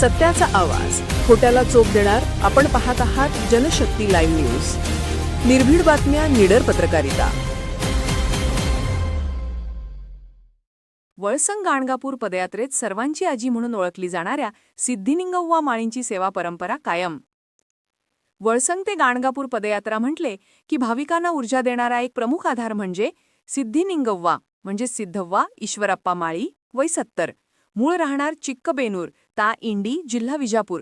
सत्याचा आवाज. खोट्याला चोप देणार आपण पाहत आहात जनशक्ती लाईव्ह न्यूज. निर्भीड बातम्या निडर पत्रकारिता. वळसंग गाणगापूर पदयात्रेत सर्वांची आजी म्हणून ओळखली जाणाऱ्या सिद्धिनिंगव्वा माळींची सेवा परंपरा कायम. वळसंग ते गाणगापूर पदयात्रा म्हटले की भाविकांना ऊर्जा देणारा एक प्रमुख आधार म्हणजे सिद्धिनिंगव्वा म्हणजे सिद्धव्वा ईश्वरप्पा माळी वय सत्तर. मूळ राहणार चिक्कबेनूर ता इंडी जिल्हा विजापूर.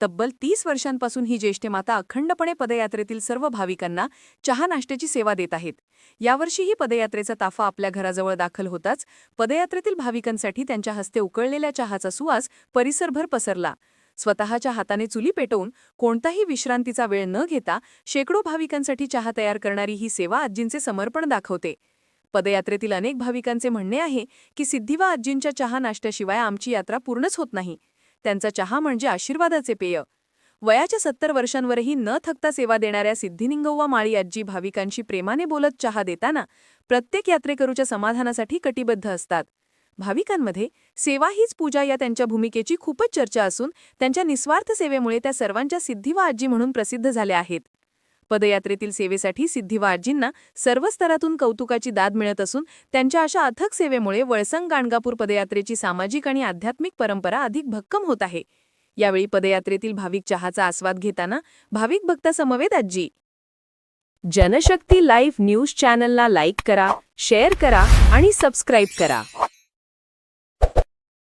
तब्बल तीस वर्षांपासून ही ज्येष्ठ माता अखंडपणे पदयात्रेतील सर्व भाविकांना चहा नाश्त्याची सेवा देत आहेत. यावर्षीही पदयात्रेचा ताफा आपल्या घराजवळ दाखल होताच पदयात्रेतील भाविकांसाठी त्यांच्या हस्ते उकळलेल्या चहाचा सुवास परिसरभर पसरला. स्वतःच्या हाताने चुली पेटवून कोणताही विश्रांतीचा वेळ न घेता शेकडो भाविकांसाठी चहा तयार करणारी ही सेवा आजींचे समर्पण दाखवते. पदयात्रेतील अनेक भाविकांचे म्हणणे आहे की सिद्धिवा आजींच्या चहा नाश्त्याशिवाय आमची यात्रा पूर्णच होत नाही. त्यांचा चहा म्हणजे आशीर्वादाचे पेय. वयाच्या सत्तर वर्षांवरही न थकता सेवा देणाऱ्या सिद्धिनिंगव्वा माळी आजी भाविकांशी प्रेमाने बोलत चहा देताना प्रत्येक यात्रेकरूच्या समाधानासाठी कटिबद्ध असतात. भाविकांमध्ये सेवा हीच पूजा या त्यांच्या भूमिकेची खूपच चर्चा असून त्यांच्या निस्वार्थ सेवेमुळे त्या सर्वांच्या सिद्धिवा आजी म्हणून प्रसिद्ध झाल्या आहेत. पदयात्रेतील सेवेसाठी सिद्धिवारजींना सर्व स्तरातून कौतुकाची दाद मिळत असून त्यांच्या अशा अथक सेवेमुळे वळसंग गाणगापूर पदयात्रेची सामाजिक आणि आध्यात्मिक परंपरा अधिक भक्कम होत आहे. यावेळी पदयात्रेतील भाविक चहाचा आस्वाद घेताना भाविक भक्तासमवेत आजी जनशक्ती लाईव्ह न्यूज चॅनलला लाईक करा शेअर करा आणि सबस्क्राईब करा.